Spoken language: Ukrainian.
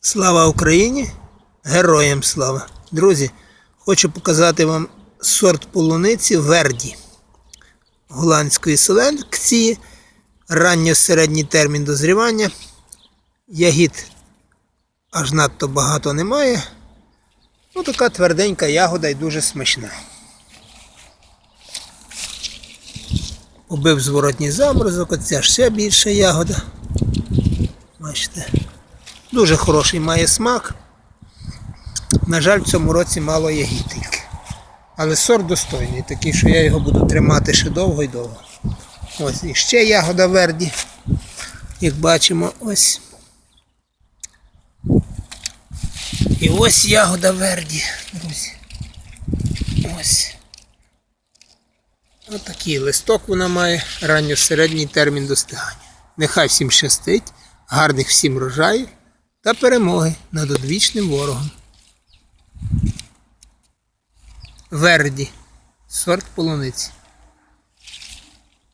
Слава Україні! Героям слава! Друзі, хочу показати вам сорт полуниці Верді голландської селекції. Ранньо-середній термін дозрівання. Ягід аж надто багато немає. Ну, така тверденька ягода і дуже смачна. Побив зворотній заморозок, оця ще більша ягода. Бачите. Дуже хороший має смак. На жаль, в цьому році мало ягід тільки. Але сорт достойний, такий, що я його буду тримати ще довго і довго. Ось і ще ягода верді. Як бачимо, ось. І ось ягода верді, друзі. Ось. Ось такий листок вона має, ранньо-середній термін достигання. Нехай всім щастить, гарних всім врожаїв та перемоги над одвічним ворогом. Верді. Сорт полуниці.